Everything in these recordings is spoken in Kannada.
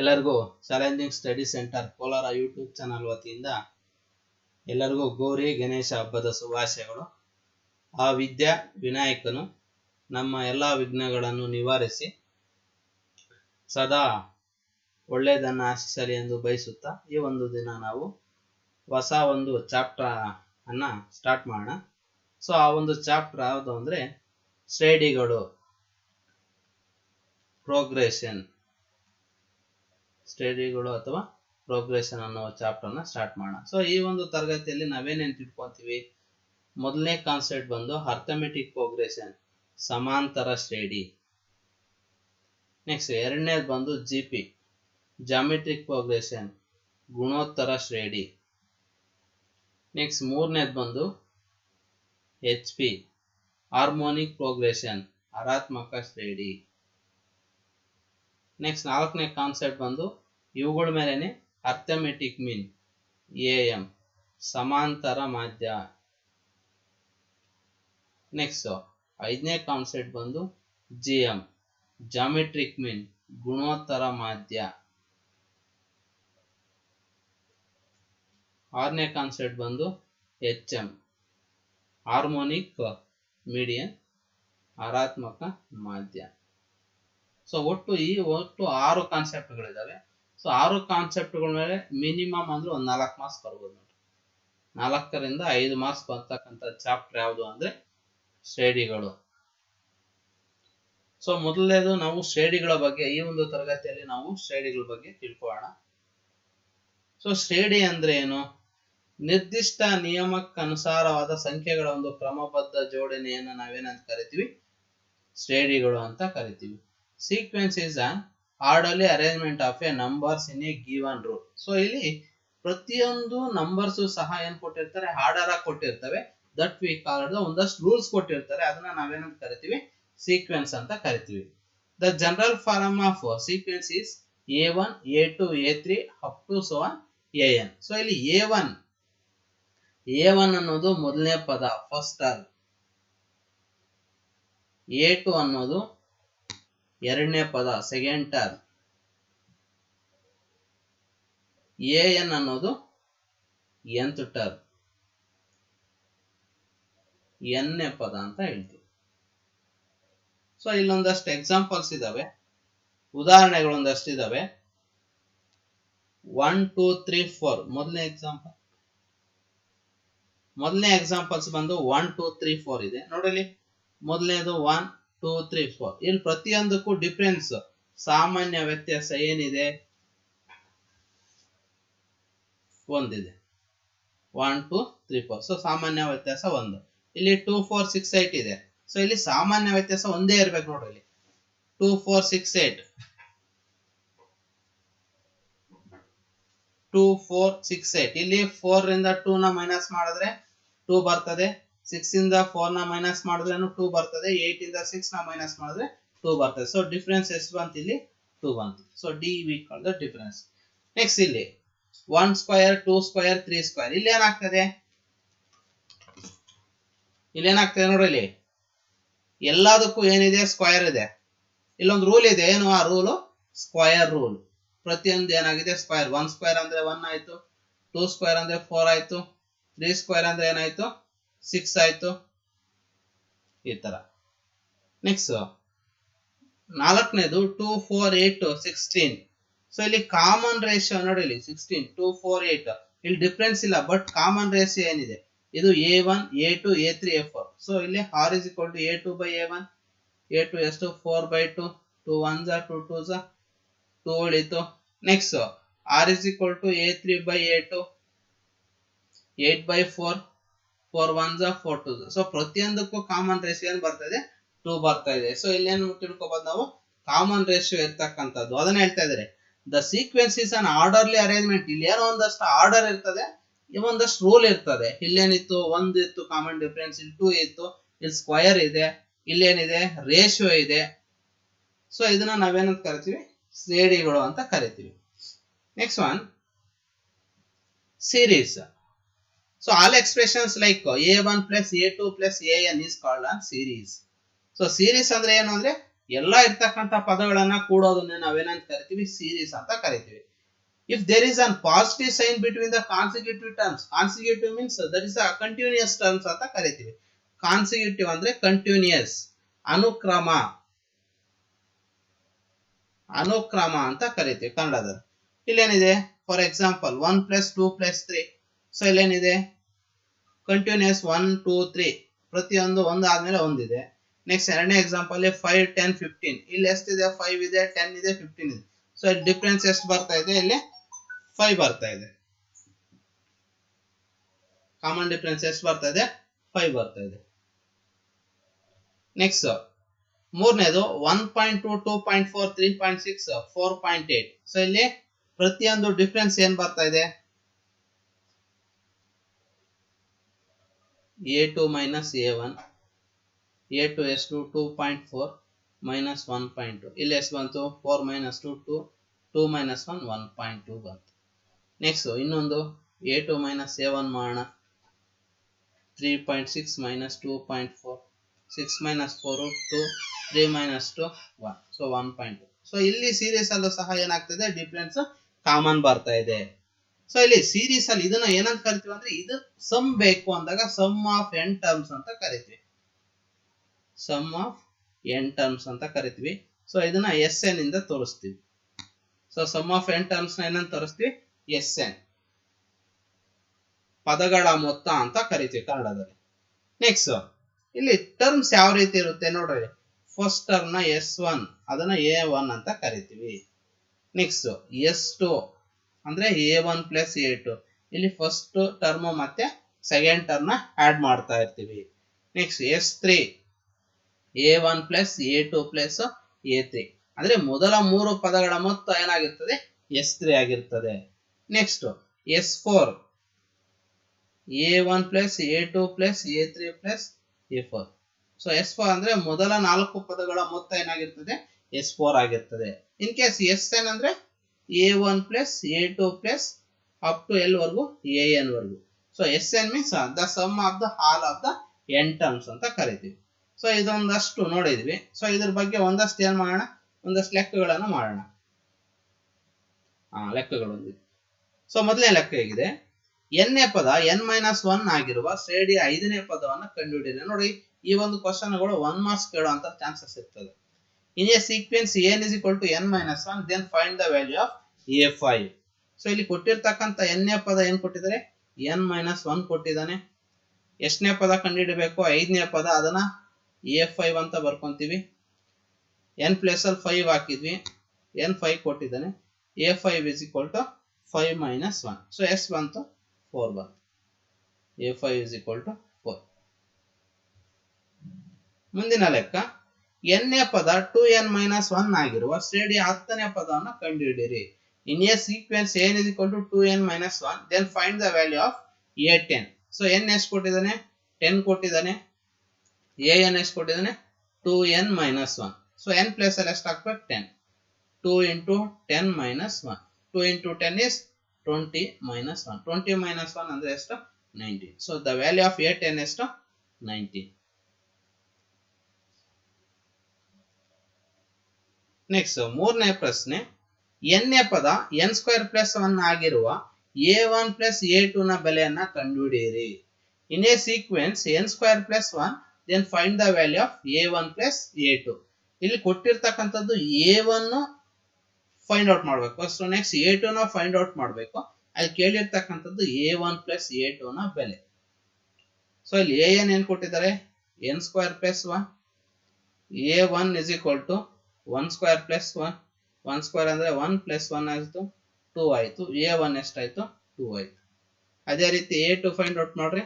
ಎಲ್ಲರಿಗೂ challenging study centre Kolar YouTube channel ವತಿಯಿಂದ ಎಲ್ಲರಿಗೂ ಗೌರಿ ಗಣೇಶ ಹಬ್ಬದ ಶುಭಾಶಯಗಳು. ಆ ವಿದ್ಯಾ ವಿನಾಯಕನು ನಮ್ಮ ಎಲ್ಲ ವಿಘ್ನಗಳನ್ನು ನಿವಾರಿಸಿ ಸದಾ ಒಳ್ಳೆಯದನ್ನು ಆಶಿಸಲಿ ಎಂದು ಬಯಸುತ್ತಾ ಈ ಒಂದು ದಿನ ನಾವು ಹೊಸ ಒಂದು ಚಾಪ್ಟರ್ ಅನ್ನು ಸ್ಟಾರ್ಟ್ ಮಾಡೋಣ. ಸೊ ಆ ಒಂದು ಚಾಪ್ಟರ್ ಯಾವುದು ಅಂದರೆ ಶ್ರೇಣಿಗಳು ಪ್ರೋಗ್ರೆಷನ್ ಸ್ಟಡಿಗಳು ಅಥವಾ ಪ್ರೋಗ್ರೆಷನ್ ಅನ್ನೋ ಚಾಪ್ಟರ್ನ ಸ್ಟಾರ್ಟ್ ಮಾಡೋಣ. ಸೊ ಈ ಒಂದು ತರಗತಿಯಲ್ಲಿ ನಾವೇನೇನು ತಿಳ್ಕೊಂತೀವಿ? ಮೊದಲನೇ ಕಾನ್ಸೆಪ್ಟ್ ಬಂದು ಅರ್ಥಮೆಟಿಕ್ ಪ್ರೋಗ್ರೆಷನ್ ಸಮಾಂತರ ಶ್ರೇಣಿ. ನೆಕ್ಸ್ಟ್ ಎರಡನೇದು ಬಂದು ಜಿ ಪಿ ಜಾಮೆಟ್ರಿಕ್ ಪ್ರೋಗ್ರೆಷನ್ ಗುಣೋತ್ತರ ಶ್ರೇಣಿ. ನೆಕ್ಸ್ಟ್ ಮೂರನೇದು ಬಂದು ಎಚ್ ಪಿ ಹಾರ್ಮೋನಿಕ್ ಪ್ರೋಗ್ರೆಷನ್ ಹರಾತ್ಮಕ ಶ್ರೇಣಿ. ನೆಕ್ಸ್ಟ್ ನಾಲ್ಕನೇ ಕಾನ್ಸೆಪ್ಟ್ ಬಂದು ಇವುಗಳ ಮೇಲೆನೆ ಅರ್ಥಮೆಟಿಕ್ ಮೀನ್ ಎ ಎಂ ಸಮಾಂತರ ಮಾಧ್ಯ. ನೆಕ್ಸ್ಟ್ ಐದನೇ ಕಾನ್ಸೆಪ್ಟ್ ಬಂದು ಜಿ ಎಂ ಜಾಮೆಟ್ರಿಕ್ ಮೀನ್ ಗುಣೋತ್ತರ ಮಾಧ್ಯ. ಆರನೇ ಕಾನ್ಸೆಪ್ಟ್ ಬಂದು ಎಚ್ ಎಂ ಹಾರ್ಮೋನಿಕ್ ಮೀಡಿಯನ್ ಆರಾತ್ಮಕ ಮಾಧ್ಯ. ಸೊ ಒಟ್ಟು ಈ ಒಟ್ಟು ಆರು ಕಾನ್ಸೆಪ್ಟ್ಗಳಿದಾವೆ ಸೊ ಆರು ಕಾನ್ಸೆಪ್ಟ್ಗಳ ಮೇಲೆ ಮಿನಿಮಮ್ ಅಂದ್ರೆ ಒಂದು ನಾಲ್ಕು ಮಾರ್ಕ್ಸ್ ಬರ್ಬೋದು ನೋಡಿ ನಾಲ್ಕರಿಂದ ಐದು ಮಾರ್ಕ್ಸ್ ಬರ್ತಕ್ಕಂಥ ಚಾಪ್ಟರ್ ಯಾವುದು ಅಂದ್ರೆ ಶ್ರೇಣಿಗಳು. ಸೊ ಮೊದಲನೇದು ನಾವು ಶ್ರೇಣಿಗಳ ಬಗ್ಗೆ, ಈ ಒಂದು ತರಗತಿಯಲ್ಲಿ ನಾವು ಶ್ರೇಣಿಗಳ ಬಗ್ಗೆ ತಿಳ್ಕೊಳ್ಳೋಣ. ಸೊ ಶ್ರೇಣಿ ಅಂದ್ರೆ ಏನು? ನಿರ್ದಿಷ್ಟ ನಿಯಮಕ್ಕನುಸಾರವಾದ ಸಂಖ್ಯೆಗಳ ಒಂದು ಕ್ರಮಬದ್ಧ ಜೋಡಣೆಯನ್ನು ನಾವೇನಂತ ಕರಿತೀವಿ? ಶ್ರೇಣಿಗಳು ಅಂತ ಕರಿತೀವಿ. Sequence is an orderly arrangement of a numbers in a given rule so ಇಲ್ಲಿ ಪ್ರತಿಯೊಂದು ನಂಬರ್ಸ್ ಸಹ ಏನ್ ಕೊಟ್ಟಿರ್ತಾರೆ? ಆರ್ಡರ್ ಆಗಿ ಕೊಟ್ಟಿರ್ತವೆ ದಟ್ ವಿ ಕಾಲ್ಡ್ ಒಂದಷ್ಟು ರೂಲ್ಸ್ ಕೊಟ್ಟಿರ್ತಾರೆ. ಅದನ್ನ ನಾವೇನಂತ ಕರಿತೀವಿ? ಸೀಕ್ವೆನ್ಸ್ ಅಂತ ಕರಿತೀವಿ. The general form of sequence is a one a two a three up to so one a n so ಇಲ್ಲಿ ಎ ಒನ್ ಎ ಒನ್ ಅನ್ನೋದು ಮೊದಲನೇ ಪದ ಫಸ್ಟ್ ಆಲ್ ಎ ಟು ಅನ್ನೋದು ಎರಡನೇ ಪದ ಸೆಕೆಂಡ್ ಟರ್ ಎ ಎನ್ ಅನ್ನೋದು ಎಂತ್ ಟರ್ ಎನ್ನೇ ಪದ ಅಂತ ಹೇಳ್ತೀವಿ. ಸೊ ಇಲ್ಲೊಂದಷ್ಟು ಎಕ್ಸಾಂಪಲ್ಸ್ ಇದಾವೆ. ಉದಾಹರಣೆಗಳು ಒಂದಷ್ಟು ಇದಾವೆ ಒನ್ ಟೂ ತ್ರೀ ಫೋರ್ ಮೊದಲನೇ ಎಕ್ಸಾಂಪಲ್ ಮೊದಲನೇ ಎಕ್ಸಾಂಪಲ್ಸ್ ಬಂದು ಒನ್ ಟೂ ತ್ರೀ ಫೋರ್ ಇದೆ. ನೋಡಲಿ. ಮೊದಲನೇದು ಒನ್ ಟೂ ತ್ರೀ ಫೋರ್ ಇಲ್ಲಿ ಪ್ರತಿಯೊಂದಕ್ಕೂ ಡಿಫ್ರೆನ್ಸ್ ಸಾಮಾನ್ಯ ವ್ಯತ್ಯಾಸ ಏನಿದೆ? ಒಂದಿದೆ. One two three four so ಸಾಮಾನ್ಯ ವ್ಯತ್ಯಾಸ ಒಂದು. ಇಲ್ಲಿ ಟೂ ಫೋರ್ ಸಿಕ್ಸ್ ಏಟ್ ಇದೆ. ಸೊ ಇಲ್ಲಿ ಸಾಮಾನ್ಯ ವ್ಯತ್ಯಾಸ ಒಂದೇ ಇರ್ಬೇಕು ನೋಡ್ರಿ ಇಲ್ಲಿ. Two four six eight two four six eight ಇಲ್ಲಿ ಫೋರ್ ರಿಂದ ಟೂ ನ ಮೈನಸ್ ಮಾಡಿದ್ರೆ ಟೂ ಬರ್ತದೆ. ಸಿಕ್ಸ್ ಇಂದ ಫೋರ್ನ ಮೈನಸ್ ಮಾಡಿದ್ರೆ ಟೂ ಬರ್ತದೆ ಏಟ್ ಇಂದ ಸಿಕ್ಸ್ನ ಮೈನಸ್ ಮಾಡಿದ್ರೆ ಟೂ ಬರ್ತದೆ. ಸೊ ಡಿಫ್ರೆನ್ಸ್ ಎಷ್ಟು ಬಂತು ಇಲ್ಲಿ? ಟೂ ಬಂತು. So D V the difference next ಇಲ್ಲಿ one square two square three square ಇಲ್ಲಿ ಏನಾಗ್ತದೆ? ಇಲ್ಲಿ ಏನಾಗ್ತದೆ ನೋಡಿ ಇಲ್ಲಿ. ಎಲ್ಲದಕ್ಕೂ ಏನಿದೆ? ಸ್ಕ್ವಯರ್ ಇದೆ. ಇಲ್ಲೊಂದು ರೂಲ್ ಇದೆ. ಏನು ಆ ರೂಲು ಸ್ಕ್ವಯರ್ ರೂಲ್ ಪ್ರತಿಯೊಂದು ಏನಾಗಿದೆ? ಸ್ಕ್ವಯರ್ ಒನ್ ಸ್ಕ್ವೇರ್ ಅಂದ್ರೆ ಒನ್ ಆಯ್ತು. ಟೂ ಸ್ಕ್ವೇರ್ ಅಂದ್ರೆ ಫೋರ್ ಆಯ್ತು. ತ್ರೀ ಸ್ಕ್ವೇರ್ ಅಂದ್ರೆ ಏನಾಯ್ತು? ಸಿಕ್ಸ್ ಆಯ್ತು. ಈ ತರ ನೆಕ್ಸ್ಟ್ ನಾಲ್ಕನೇದು two four eight sixteen so ಇಲ್ಲಿ ಕಾಮನ್ ರೇಷಿಯೋ ನೋಡಿ ಇಲ್ಲಿ ಸಿಕ್ಸ್ಟೀನ್ ಟೂ ಫೋರ್ ಏಟ್ ಇಲ್ಲಿ ಡಿಫ್ರೆನ್ಸ್ ಇಲ್ಲ ಬಟ್ ಕಾಮನ್ ರೇಷಿಯೋ ಏನಿದೆ? ಇದು a one a two a three a four so ಇಲ್ಲಿ R is equal to a two by a one a two ಎಷ್ಟು? Four by two two one Jha two two ಝಾ ಟು ಉಳಿತು. Next R is equal to a three by a two eight by four four one four two so ಪ್ರತಿಯೊಂದಕ್ಕೂ ಕಾಮನ್ ರೇಷಿಯೋ ಏನ್ ಬರ್ತದೆ ಟೂ ಬರ್ತಾ ಇದೆ. ಸೊ ಇಲ್ಲೇನು ತಿಳ್ಕೊಬಹುದು ನಾವು? ಕಾಮನ್ ರೇಷಿಯೋ ಇರ್ತಕ್ಕಂಥದ್ದು. ಅದನ್ನ ಹೇಳ್ತಾ ಇದಾರೆ the sequence is an orderly arrangement ಇಲ್ಲಿ ಏನೋ ಒಂದಷ್ಟು ಆರ್ಡರ್ ಇರ್ತದೆ. ಒಂದಷ್ಟು ರೂಲ್ ಇರ್ತದೆ. ಇಲ್ಲೇನಿತ್ತು, ಒಂದ್ ಇತ್ತು ಕಾಮನ್ ಡಿಫ್ರೆನ್ಸ್ ಇಲ್ಲಿ ಟೂ ಇತ್ತು, ಇಲ್ಲಿ ಸ್ಕ್ವಯರ್ ಇದೆ, ಇಲ್ಲೇನಿದೆ ರೇಷಿಯೋ ಇದೆ. ಸೊ ಇದನ್ನ ನಾವೇನಂತ ಕರಿತೀವಿ? ಶ್ರೇಣಿಗಳು ಅಂತ ಕರಿತೀವಿ. Next one series so all expressions like a one plus a two plus called n is So series ಅಂದ್ರೆ ಏನು ಅಂದ್ರೆ, ಎಲ್ಲ ಇರ್ತಕ್ಕಂಥ ಪದಗಳನ್ನ ಕೂಡೋದನ್ನ ನಾವೇನಂತ ಕರಿತೀವಿ? ಸೀರೀಸ್ ಅಂತ ಕರಿತೀವಿ. If there is an positive sign between the consecutive terms consecutive means that is a continuous terms ಅಂತ ಕರಿತೀವಿ. ಕಾನ್ಸಿಕ್ಯೂಟಿವ್ ಅಂದ್ರೆ ಕಂಟಿನ್ಯೂಯಸ್ ಅನುಕ್ರಮ. ಅನುಕ್ರಮ ಅಂತ ಕರಿತೀವಿ ಕನ್ನಡದಲ್ಲಿ. ಇಲ್ಲೇನಿದೆ? For example one plus two plus three so ಇಲ್ಲೇನಿದೆ? Continues one two three ಪ್ರತಿಯೊಂದು ಒಂದು ಆದ್ಮೇಲೆ ಒಂದಿದೆ. ನೆಕ್ಸ್ಟ್ ಎರಡನೇ ಎಕ್ಸಾಂಪಲ್ ಫೈವ್ ಟೆನ್ ಫಿಫ್ಟೀನ್ ಇಲ್ಲಿ ಎಷ್ಟಿದೆ? ಫೈವ್ ಇದೆ ಟೆನ್ ಇದೆ ಫಿಫ್ಟೀನ್ ಇದೆ. ಸೊ ಡಿಫ್ರೆನ್ಸ್ ಎಷ್ಟು ಬರ್ತಾ ಇದೆ? ಇಲ್ಲಿ ಫೈವ್ ಬರ್ತಾ ಇದೆ. ಕಾಮನ್ ಡಿಫ್ರೆನ್ಸ್ ಎಷ್ಟು ಬರ್ತಾ ಇದೆ? ಫೈವ್ ಬರ್ತಾ ಇದೆ. ನೆಕ್ಸ್ಟ್ ಮೂರನೇದು one point two two point four three point six four point eight so ಇಲ್ಲಿ ಪ್ರತಿಯೊಂದು ಡಿಫ್ರೆನ್ಸ್ ಏನ್ ಬರ್ತಾ ಇದೆ? A two minus one a two ಎಷ್ಟು two point four minus one point two ಇಲ್ಲಿ ಎಷ್ಟು ಬಂತು? Four minus two two two minus one one point two ಬಂತು. ನೆಕ್ಸ್ಟ್ ಇನ್ನೊಂದು a two minus a one ಮಾಡೋಣ. Three point six minus two point four six minus four two three minus two one so one point two so ಇಲ್ಲಿ ಸೀರಿಯಸ್ ಅಲ್ಲೂ ಸಹ ಏನಾಗ್ತದೆ? ಡಿಫ್ರೆನ್ಸ್ ಕಾಮನ್ ಬರ್ತಾ ಇದೆ. ಸೊ ಇಲ್ಲಿ ಸೀರೀಸ್ ಅಲ್ಲಿ ಇದನ್ನ ಏನಂತ ಕರಿತೀವಿ ಅಂದ್ರೆ ಇದು ಸಮ್ ಬೇಕು ಅಂದಾಗ ಸಮ್ ಆಫ್ ಎನ್ ಟರ್ಮ್ಸ್ ಅಂತ ಕರಿತೀವಿ. ಸಮ್ ಆಫ್ ಎನ್ ಟರ್ಮ್ಸ್ ಅಂತ ಕರಿತೀವಿ. ಸೊ ಇದನ್ನ ಎಸ್ ಎನ್ ಇಂದ ತೋರಿಸ್ತೀವಿ. ಸೊ ಸಮ್ ಆಫ್ ಎನ್ ಟರ್ಮ್ಸ್ನ ಏನಂತ ತೋರಿಸ್ತೀವಿ? ಎಸ್ ಎನ್ ಪದಗಳ ಮೊತ್ತ ಅಂತ ಕರಿತೀವಿ ಕನ್ನಡದಲ್ಲಿ. ನೆಕ್ಸ್ಟ್ ಇಲ್ಲಿ ಟರ್ಮ್ಸ್ ಯಾವ ರೀತಿ ಇರುತ್ತೆ ನೋಡ್ರಿ. ಫಸ್ಟ್ ಟರ್ಮ್ನ ಎಸ್ ಒನ್ ಅದನ್ನ ಎ ಒನ್ ಅಂತ ಕರಿತೀವಿ. ನೆಕ್ಸ್ಟ್ ಎಸ್ ಟು ಅಂದ್ರೆ a one plus a two ಇಲ್ಲಿ ಫಸ್ಟ್ ಟರ್ಮ್ ಮತ್ತೆ ಸೆಕೆಂಡ್ ಟರ್ಮ್ನ ಆಡ್ ಮಾಡ್ತಾ ಇರ್ತೀವಿ. Next S three a one plus a two plus a three ಅಂದ್ರೆ ಮೊದಲ ಮೂರು ಪದಗಳ ಮೊತ್ತ ಏನಾಗಿರ್ತದೆ? ಎಸ್ ತ್ರೀ ಆಗಿರ್ತದೆ. Next S four a one plus a two plus a three plus a four so S four ಅಂದ್ರೆ ಮೊದಲ ನಾಲ್ಕು ಪದಗಳ ಮೊತ್ತ ಏನಾಗಿರ್ತದೆ? ಎಸ್ ಫೋರ್ ಆಗಿರ್ತದೆ. ಇನ್ ಕೇಸ್ ಎಸ್ ಏನಂದ್ರೆ a one plus a two plus up to l ವರ್ಗು ಎ ಎನ್ ವರ್ಗು. So S n means the sum of the all of the n terms ಅಂತ ಕರಿತೀವಿ. ಸೊ ಇದೊಂದಷ್ಟು ನೋಡಿದ್ವಿ. ಸೊ ಇದ್ರ ಬಗ್ಗೆ ಒಂದಷ್ಟು ಏನ್ ಮಾಡೋಣ? ಒಂದಷ್ಟು ಲೆಕ್ಕಗಳನ್ನು ಮಾಡೋಣ. ಹಾ ಲೆಕ್ಕಗಳು ಒಂದಿದೆ ಸೊ ಮೊದಲನೇ ಲೆಕ್ಕ ಹೇಗಿದೆ? ಎನ್ನೇ ಪದ ಎನ್ ಮೈನಸ್ ಒನ್ ಆಗಿರುವ ಶ್ರೇಣಿಯ ಐದನೇ ಪದವನ್ನು ಕಂಡುಹಿಡಿಯಿರಿ. ನೋಡಿ, ಈ ಒಂದು ಕ್ವಶನ್ಗಳು ಒನ್ ಮಾರ್ಕ್ಸ್ ಕೇಳುವಂತ ಚಾನ್ಸಸ್ ಇರ್ತದೆ. In a sequence n is equal to n minus one then find the value of a five so ಇಲ್ಲಿ ಕೊಟ್ಟಿರ್ತಕ್ಕಂಥ ಎನ್ನೇ ಪದ ಏನ್ ಕೊಟ್ಟಿದ್ದಾರೆ? ಎನ್ ಮೈನಸ್ ಒನ್ ಕೊಟ್ಟಿದ್ದಾನೆ. ಎಷ್ಟನೇ ಪದ ಕಂಡುಹಿಡಬೇಕು? ಐದನೇ ಪದ. ಅದನ್ನ ಎ ಫೈವ್ ಅಂತ ಬರ್ಕೊಂತೀವಿ. ಎನ್ ಪ್ಲಸ್ ಅಲ್ಲಿ ಫೈವ್ ಹಾಕಿದ್ವಿ. ಎನ್ ಫೈವ್ ಕೊಟ್ಟಿದ್ದಾನೆ. A five is equal to five minus one so ಎಷ್ಟು ಬಂತು ಫೋರ್ ಬಂತು. A five is equal to four ಮುಂದಿನ ಲೆಕ್ಕ. ಎನ್ನೇ ಪದ ಟು ಎನ್ ಮೈನಸ್ ಒನ್ ಆಗಿರುವ ಶ್ರೇಣಿಯ ಹತ್ತನೇ ಪದವನ್ನು ಕಂಡುಹಿಡಿಯಿರಿ. In a sequence n is equal to two n minus one then find the value of a ten so n ಎಷ್ಟು ಕೊಟ್ಟಿದ್ದಾನೆ? ಟೆನ್ ಕೊಟ್ಟಿದ್ದಾನೆ. ಎ ಎನ್ ಎಷ್ಟು ಕೊಟ್ಟಿದ್ದಾನೆ? Two n minus one so n place ಅಲ್ಲಿ ಎಷ್ಟು ಹಾಕ್ಬೇಕು ten two into ten minus one two into ten is twenty minus one twenty minus one ಅಂದ್ರೆ ಎಷ್ಟು? Nineteen so the value of a ten ಎಷ್ಟು? ನೈನ್ಟೀನ್ ನೆಕ್ಸ್ಟ್ ಮೂರನೇ ಪ್ರಶ್ನೆ. ಎನ್ನೇ ಪದ ಎನ್ ಸ್ಕ್ವೇರ್ ಪ್ಲಸ್ ಒನ್ ಆಗಿರುವ a one plus a two ನ ಬೆಲೆಯನ್ನ ಕಂಡುಹಿಡಿಯಿರಿ. In a sequence n square plus one then find the value of a one plus a two. ಇಲ್ಲಿ ಕೊಟ್ಟಿರ್ತಕ್ಕಂಥದ್ದು ಎ ಒನ್ ಫೈಂಡ್ ಔಟ್ ಮಾಡಬೇಕು. ಫಸ್ಟ್ ನೆಕ್ಸ್ಟ್ ಎ ಟು ನ ಫೈಂಡ್ ಔಟ್ ಮಾಡಬೇಕು. ಅಲ್ಲಿ ಕೇಳಿರ್ತಕ್ಕಂಥದ್ದು a one plus a two ನ ಬೆಲೆ. ಸೊ ಇಲ್ಲಿ ಎ ಎನ್ ಏನ್ ಕೊಟ್ಟಿದ್ದಾರೆ? N square plus one. A one is equal to one square plus one one square ಅಂದ್ರೆ ಒನ್ ಪ್ಲಸ್ ಒನ್ ಆಯ್ತು ಟೂ ಆಯ್ತು. ಎ ಒನ್ ಎಷ್ಟಾಯ್ತು? ಟೂ ಆಯ್ತು. ಅದೇ ರೀತಿ ಎ ಟು ಫೈಂಡ್ ಔಟ್ ಮಾಡ್ರಿ.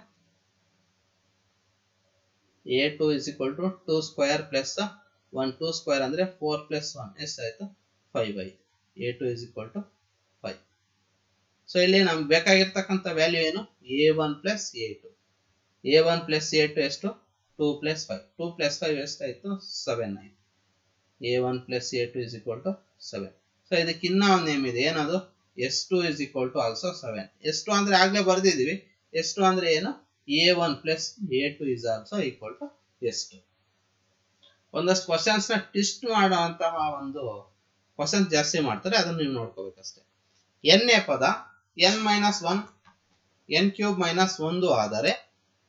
A two is equal to two square plus one two square ಅಂದ್ರೆ ಫೋರ್ ಪ್ಲಸ್ ಒನ್ ಎಷ್ಟಾಯ್ತು? ಫೈವ್ ಆಯ್ತು. A two is equal to five so ಇಲ್ಲಿ ನಮ್ಗೆ ಬೇಕಾಗಿರ್ತಕ್ಕಂಥ ವ್ಯಾಲ್ಯೂ ಏನು? A one plus a two a one plus a two ಎಷ್ಟು? Two plus five two plus five ಎಷ್ಟಾಯಿತು? ಸೆವೆನ್ ಆಯ್ತು. A one plus a two is equal to seven so ಇದಕ್ಕೆ ಇನ್ನ ಒಂದು ನೇಮ್ ಇದೆ. ಏನದು? S two is equal to also seven S two ಅಂದ್ರೆ ಆಗ್ಲೇ ಬರ್ದಿದೀವಿ ಎಸ್ ಟು ಅಂದ್ರೆ ಏನು? A one plus a two is also equal to S two ಒಂದಷ್ಟು ನ ಟಿಸ್ಟ್ ಮಾಡುವಂತಹ ಒಂದು ಕ್ವಶನ್ ಜಾಸ್ತಿ ಮಾಡ್ತಾರೆ. ಅದನ್ನ ನೀವು ನೋಡ್ಕೋಬೇಕಷ್ಟೇ. ಎ ಪದ n minus one n cube minus ಒಂದು ಆದರೆ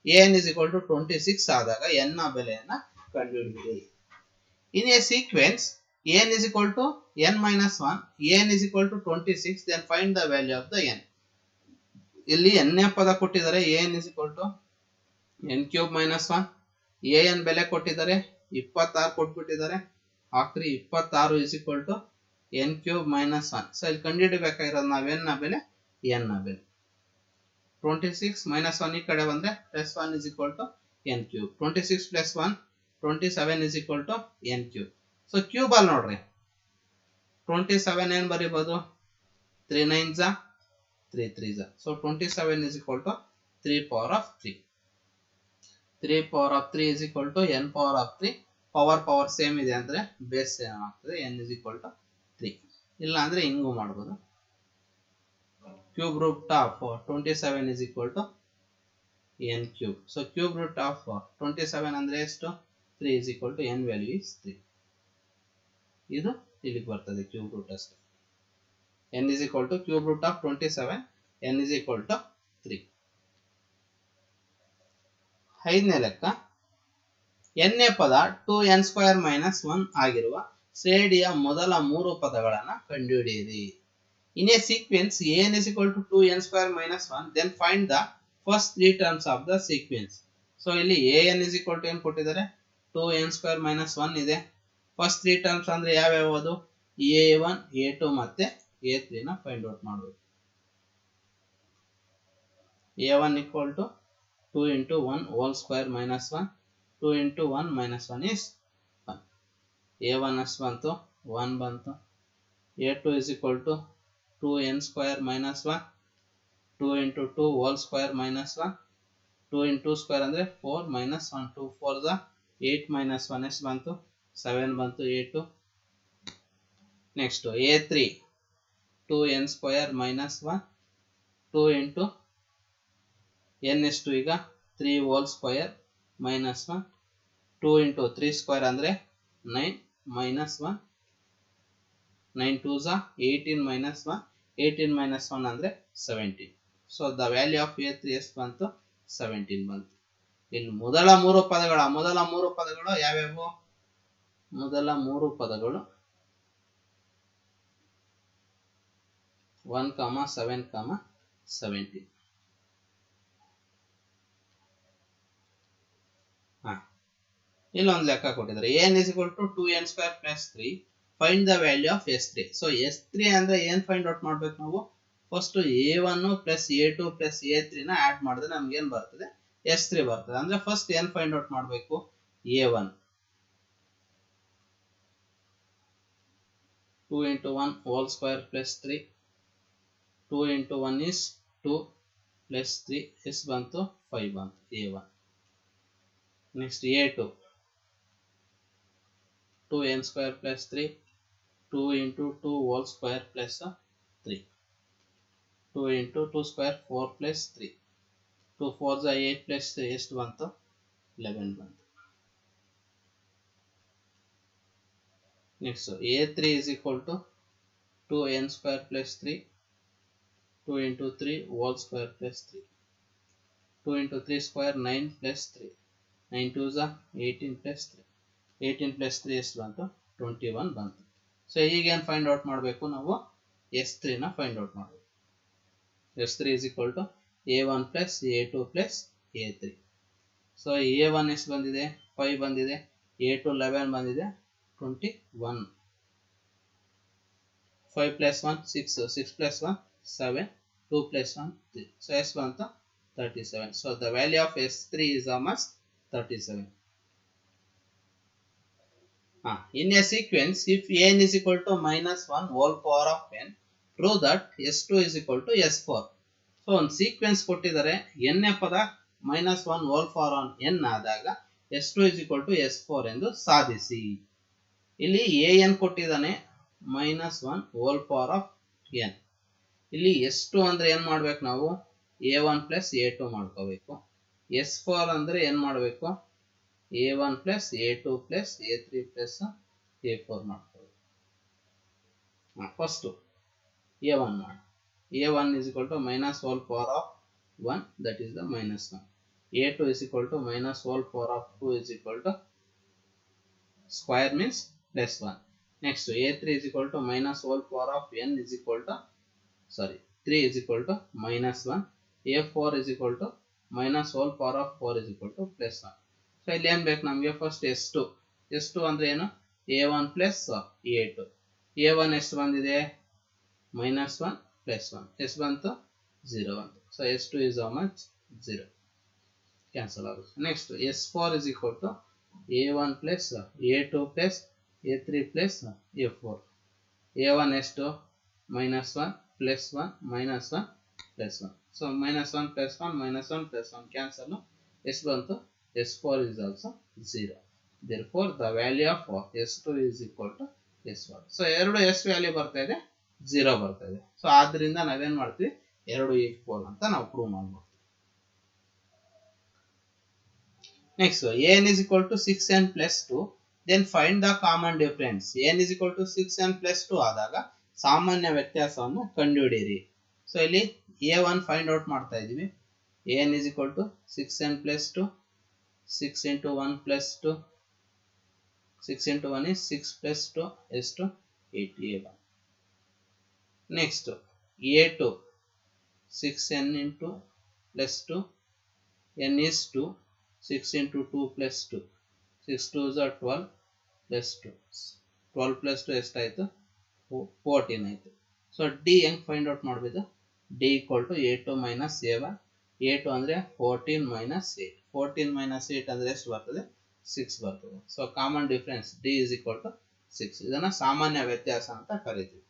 n is equal to twenty six ಆದಾಗ ಎನ್ ಬೆಲೆಯನ್ನು ಬೆಲೆಯನ್ನ ಕಂಡುಹಿಡಿಯಿರಿ. A sequence n is equal to n minus one n is equal to twenty six then find the value of the n ಇಲ್ಲಿ ಎನ್ನೇ ಪದ ಕೊಟ್ಟಿದ್ದಾರೆ n is equal to n cube minus one a n ಬೆಲೆ ಕೊಟ್ಟಿದ್ದಾರೆ, ಇಪ್ಪತ್ತಾರು ಕೊಟ್ಬಿಟ್ಟಿದ್ದಾರೆ. ಆಕ್ರಿ ಇಪ್ಪತ್ತಾರು is equal to n cube minus one so ಇಲ್ಲಿ ಕಂಡುಹಿಡಬೇಕಾಗಿರೋದು ನಾವು ಎನ್ನ ಬೆಲೆ ಎನ್ನ ಬೆಲೆ. ಟ್ವೆಂಟಿ ಸಿಕ್ಸ್ ಮೈನಸ್ ಒನ್ ಈ ಕಡೆ ಬಂದ್ರೆ plus one is equal to n cube twenty six plus one twenty seven is equal to n cube so cube ಅಲ್ಲಿ ನೋಡ್ರಿ. ಟ್ವೆಂಟಿ ಸೆವೆನ್ ಏನ್ ಬರೀಬಹುದು ತ್ರೀ ನೈನ್ ಝಾ three three Jha so twenty seven is equal to three power of three three power of three is equal to n power of three power power same ಇದೆ ಅಂದ್ರೆ ಬೇಸ್ ಸೇಮ್ ಆಗ್ತದೆ. N is equal to three ಇಲ್ಲ ಅಂದ್ರೆ ಹಿಂಗೂ ಮಾಡ್ಬೋದು. Cube root of twenty seven is equal to n cube so cube root of twenty seven ಅಂದ್ರೆ ಎಷ್ಟು? Three is equal to n value is 3 ಇದು ಇಲ್ಲಿಗೆ ಬರ್ತದೆ ಕ್ಯೂಬ್ ರೂಟ್ ಅಷ್ಟು. N is equal to cube root of twenty seven n is equal to three ಐದನೇ ಲೆಕ್ಕ ಎನ್ನೇ ಪದ two n square minus one ಆಗಿರುವ ಶ್ರೇಣಿಯ ಮೊದಲ ಮೂರು ಪದಗಳನ್ನು ಕಂಡುಹಿಡಿಯಿರಿ. In a sequence n is equal to two n square minus one then find the first three terms of the sequence so ಇಲ್ಲಿ a n is equal to ಏನ್ ಕೊಟ್ಟಿದ್ದಾರೆ. Two n square minus one ಇದೆ. ಫಸ್ಟ್ ತ್ರೀ ಟರ್ಮ್ಸ್ ಅಂದ್ರೆ ಯಾವ್ಯಾವ ಅದು? ಎ ಒನ್ ಎ ಟು ಮತ್ತೆ ಎ ತ್ರೀನ ಫೈಂಡ್ ಔಟ್ ಮಾಡಬೇಕು. A one equal to two into one whole square minus one two into one minus one is one a one is ಬಂತು ಒನ್ ಬಂತು. A two is equal to two n square minus one two into two whole square minus one two into square ಅಂದರೆ four minus one two four the eight minus one ಎಷ್ಟು ಬಂತು? ಸೆವೆನ್ ಬಂತು, eight. Next a three two n square minus one two into n ಎಷ್ಟು ಈಗ? Three whole square minus one two into three square ಅಂದರೆ nine minus one nine two Jha eighteen minus one eighteen minus one ಅಂದರೆ seventeen so the value of a three ಎಷ್ಟು ಬಂತು? ಸೆವೆಂಟೀನ್ ಬಂತು. ಇಲ್ಲಿ ಮೊದಲ ಮೂರು ಪದಗಳ, ಮೊದಲ ಮೂರು ಪದಗಳು ಯಾವ್ಯಾವು? ಮೊದಲ ಮೂರು ಪದಗಳು. One comma seven comma seventeen ಇಲ್ಲೊಂದು ಲೆಕ್ಕ ಕೊಟ್ಟಿದ್ದಾರೆ. A n is equal to two n square plus three find the value of S three so S three ಅಂದ್ರೆ ಏನ್ ಫೈಂಡ್ ಔಟ್ ಮಾಡ್ಬೇಕು ನಾವು? First a one plus a two plus a ತ್ರೀನ add ಮಾಡಿದ್ರೆ ನಮ್ಗೆ ಏನ್ ಬರ್ತದೆ? ಎಸ್ ತ್ರೀ ಬರ್ತದೆ. ಅಂದ್ರೆ ಫಸ್ಟ್ ಏನ್ ಫೈಂಡ್ ಔಟ್ ಮಾಡಬೇಕು. A one two into one whole square plus three two into one is two plus three is ಬಂತು ಫೈವ್ ಬಂತು. A one next a two two n square plus three two into two whole square plus three two into two square four plus three two four ಝ eight plus three ಎಷ್ಟು ಬಂತು ಲೆವೆನ್ ಬಂತು next a three is equal to two n square plus three two into three whole square plus three two into three square nine plus three nine two ಝ eighteen plus three eighteen plus three ಎಷ್ಟು ಬಂತು ಟ್ವೆಂಟಿ ಒನ್ ಬಂತು ಸೊ ಈಗೇನು ಫೈಂಡ್ ಔಟ್ ಮಾಡಬೇಕು ನಾವು? ಎಸ್ ತ್ರೀನ ಫೈಂಡ್ ಔಟ್ ಮಾಡಬೇಕು. S three is equal to a one plus a two plus a three so a one ಎಷ್ಟು ಬಂದಿದೆ? ಫೈವ್ ಬಂದಿದೆ. ಎ ಟು ಲೆವೆನ್ ಬಂದಿದೆ. Twenty one five plus one six six plus one seven two plus one three so ಎಷ್ಟು ಬಂತು thirty seven so the value of S three is ಆಮಸ್ thirty seven a in a sequence, if n is equal to minus 1 whole power of n, prove that s2 is to to s4. So ಒಂದು ಸೀಕ್ವೆನ್ಸ್ ಕೊಟ್ಟಿದ್ದಾರೆ. ಎನ್ ಎ ಪದ minus one whole power of n ಆದಾಗ s two is equal to s four ಎಂದು ಸಾಧಿಸಿ. ಇಲ್ಲಿ ಎ ಎನ್ ಕೊಟ್ಟಿದ್ದಾನೆ. Minus one whole power of n ಇಲ್ಲಿ ಎಸ್ ಟು ಅಂದ್ರೆ ಏನ್ ಮಾಡ್ಬೇಕು ನಾವು? A one plus a two ಮಾಡ್ಕೋಬೇಕು. ಎಸ್ ಫೋರ್ ಅಂದ್ರೆ ಏನ್ ಮಾಡಬೇಕು? A one plus a two plus a three plus a four ಮಾಡ್ಕೋಬೇಕು. ಫಸ್ಟು ಎ ಒನ್ ಮಾಡಿ. A one is equal to minus whole power of one that is the minus one a two is equal to minus whole power of two is equal to square means plus one next a three is equal to minus whole power of n is equal to sorry three is equal to minus one a four is equal to minus whole power of four is equal to plus one so ಇಲ್ಲಿ ಏನ್ ಬೇಕು ನಮಗೆ? First s two s two ಅಂದ್ರೆ ಏನು? A one plus a two a one ಎಷ್ಟು ಬಂದಿದೆ? ಮೈನಸ್ ಒನ್ ಪ್ಲಸ್ ಒನ್ ಎಷ್ಟು ಬಂತು ಝೀರೋ ಬಂತು so s two is how much zero cancel ಆಗುತ್ತೆ next s four is equal to a one plus a two plus a three plus a four a one ಎಷ್ಟು minus one plus one minus one plus one so minus one plus one minus one plus one cancel ಎಷ್ಟು ಬಂತು s four is also zero therefore the value of s two is equal to s one so ಎರಡು ಎಸ್ ವ್ಯಾಲ್ಯೂ ಬರ್ತಾ ಇದೆ. ಝೀರೋ ಬರ್ತಾ ಇದೆ. ಸೊ ಆದ್ರಿಂದ ನಾವೇನ್ ಮಾಡ್ತೀವಿ? ಎರಡು ಈಕ್ವಲ್ ಅಂತ ನಾವು ಪ್ರೂವ್ ಮಾಡ್ಬೋದು. Next n is equal to six n plus two then find the common difference n is equal to six n plus two ಆದಾಗ ಸಾಮಾನ್ಯ ವ್ಯತ್ಯಾಸವನ್ನು ಕಂಡುಹಿಡಿಯಿರಿ. ಸೊ ಇಲ್ಲಿ ಎ ಒನ್ ಫೈಂಡ್ ಔಟ್ ಮಾಡ್ತಾ ಇದೀವಿ n is equal to six n plus two six into one plus two six into one is six plus two ಎಷ್ಟು eight a one next a two six n into plus two n is two six into two plus two six twos are twelve plus two twelve plus two ಎಷ್ಟಾಯಿತು? ಫೋರ್ಟೀನ್ ಆಯಿತು. ಸೊ ಡಿ ಹೆಂಗೆ ಫೈಂಡ್ ಔಟ್ ಮಾಡಬೇಕು? D equal to a two minus a a two ಅಂದರೆ fourteen minus eight fourteen minus eight ಅಂದರೆ ಎಷ್ಟು ಬರ್ತದೆ? ಸಿಕ್ಸ್ ಬರ್ತದೆ. So common difference d is equal to six ಇದನ್ನು ಸಾಮಾನ್ಯ ವ್ಯತ್ಯಾಸ ಅಂತ ಕರಿತೀವಿ.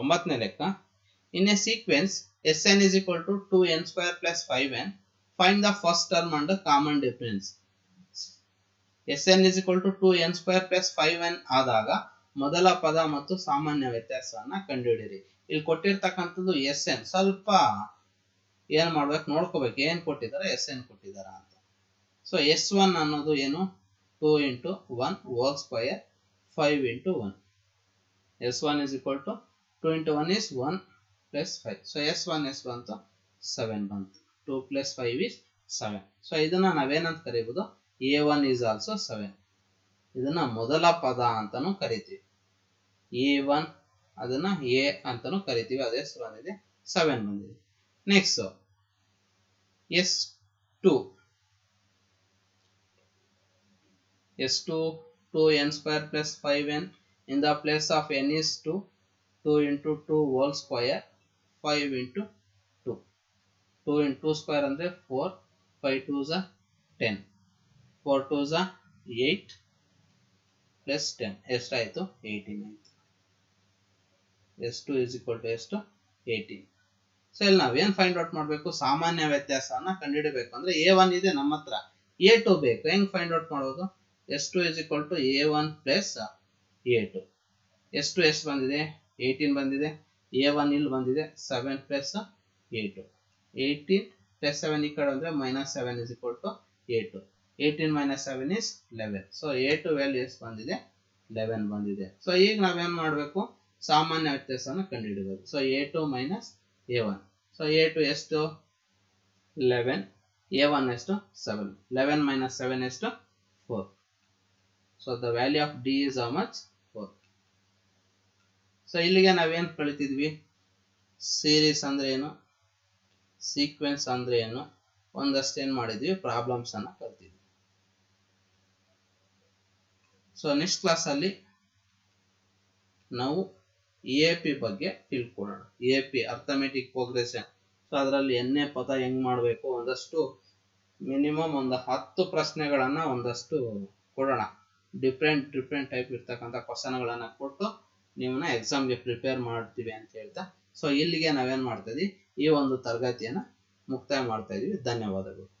ಒಂಬತ್ತನೇ ಲೆಕ್ಕ. In a sequence s n is equal to two n square plus five n find the first term and common difference s n is equal to two n square plus five n ಆದಾಗ ಮೊದಲ ಪದ ಮತ್ತು ಸಾಮಾನ್ಯ ವ್ಯತ್ಯಾಸವನ್ನ ಕಂಡುಹಿಡಿಯಿರಿ. ಇಲ್ಲಿ ಕೊಟ್ಟಿರ್ತಕ್ಕಂಥದ್ದು ಎಸ್ ಎನ್ ಸ್ವಲ್ಪ ಏನ್ ಮಾಡ್ಬೇಕು? ನೋಡ್ಕೋಬೇಕು. ಏನ್ ಕೊಟ್ಟಿದ್ದಾರೆ? ಎಸ್ ಎನ್ ಕೊಟ್ಟಿದಾರ ಅಂತ. ಸೊ ಎಸ್ ಒನ್ ಅನ್ನೋದು ಏನು? Two into one whole square five into one s one is equal to two into one is one plus five so s one s ಬಂತು ಸೆವೆನ್ ಬಂತು. Two plus five is seven so ಇದನ್ನ ನಾವೇನಂತ ಕರಿಬಹುದು a one is also seven ಇದನ್ನ ಮೊದಲ ಪದ ಅಂತಾನು ಕರಿತೀವಿ. ಎ ಒನ್ ಅದನ್ನ ಎ ಅಂತಾನು ಕರಿತೀವಿ. ಅದು ಬಂದಿದೆ ಸೆವೆನ್ ಬಂದಿದೆ. Next s two. S two two n square plus five n. In the place of n is two two into two whole square five into two two into two square ಅಂದರೆ four five twos are ten four twos are eight plus ten ಎಷ್ಟಾಯಿತು ಏಯ್ಟೀನ್ ಆಯಿತು? S two is equal to ಎಷ್ಟು ಏಯ್ಟೀನ್ ಸೊ ಇಲ್ಲಿ ನಾವೇನು ಫೈಂಡ್ ಔಟ್ ಮಾಡಬೇಕು? ಸಾಮಾನ್ಯ ವ್ಯತ್ಯಾಸವನ್ನು ಕಂಡುಹಿಡಬೇಕು. ಅಂದರೆ ಎ ಒನ್ ಇದೆ ನಮ್ಮ ಹತ್ರ. ಎ ಟು ಬೇಕು. ಹೆಂಗೆ ಫೈಂಡ್ ಔಟ್ ಮಾಡೋದು? S two is to a one plus a two s two ಎಷ್ಟು ಬಂದಿದೆ ಏಯ್ಟೀನ್ ಬಂದಿದೆ ಎ ಒನ್ ಇಲ್ಲಿ ಬಂದಿದೆ seven plus a two eighteen plus seven ಈ ಕಡೆ ಅಂದರೆ minus seven is equal to a two eighteen minus seven is eleven so a two value S ಬಂದಿದೆ? ಲೆವೆನ್ ಬಂದಿದೆ. ಸೊ ಈಗ ನಾವೇನು ಮಾಡಬೇಕು? ಸಾಮಾನ್ಯ ವ್ಯತ್ಯಾಸವನ್ನು ಕಂಡುಹಿಡಬೇಕು. So a two minus a one so a two ಎಷ್ಟು? ಲೆವೆನ್ ಎ ಒನ್ ಎಷ್ಟು? ಸೆವೆನ್ ಲೆವೆನ್ ಮೈನಸ್ ಸೆವೆನ್ ಎಷ್ಟು? Four so the value of d is how much so ಇಲ್ಲಿಗೆ ನಾವೇನು ಕಳಿತಿದ್ವಿ? ಸೀರೀಸ್ ಅಂದ್ರೆ ಏನು? ಸೀಕ್ವೆನ್ಸ್ ಅಂದ್ರೆ ಏನು? ಒಂದಷ್ಟು ಏನು ಮಾಡಿದ್ವಿ? ಪ್ರಾಬ್ಲಮ್ಸ್ ಅನ್ನ ಕಲ್ತಿದ್ವಿ. ಸೊ ನೆಕ್ಸ್ಟ್ ಕ್ಲಾಸಲ್ಲಿ ನಾವು ಎ ಪಿ ಬಗ್ಗೆ ತಿಳ್ಕೊಳ್ಳೋಣ. A P arithmetic progression so ಅದರಲ್ಲಿ ಎನ್ನೇ ಪದ ಹೆಂಗ್ ಮಾಡಬೇಕು? ಒಂದಷ್ಟು ಮಿನಿಮಮ್ ಒಂದು ಹತ್ತು ಪ್ರಶ್ನೆಗಳನ್ನ ಒಂದಷ್ಟು ಕೊಡೋಣ. ಡಿಫ್ರೆಂಟ್ ಡಿಫ್ರೆಂಟ್ ಟೈಪ್ ಇರ್ತಕ್ಕಂಥ ಕ್ವಶನ್ಗಳನ್ನ ಕೊಟ್ಟು ನೀವನ್ನ ಎಕ್ಸಾಮ್ಗೆ ಪ್ರಿಪೇರ್ ಮಾಡ್ತೀವಿ ಅಂತ ಹೇಳ್ತಾ ಸೊ ಇಲ್ಲಿಗೆ ನಾವೇನ್ ಮಾಡ್ತಾ ಇದೀವಿ? ಈ ಒಂದು ತರಗತಿಯನ್ನ ಮುಕ್ತಾಯ ಮಾಡ್ತಾ ಇದೀವಿ. ಧನ್ಯವಾದಗಳು.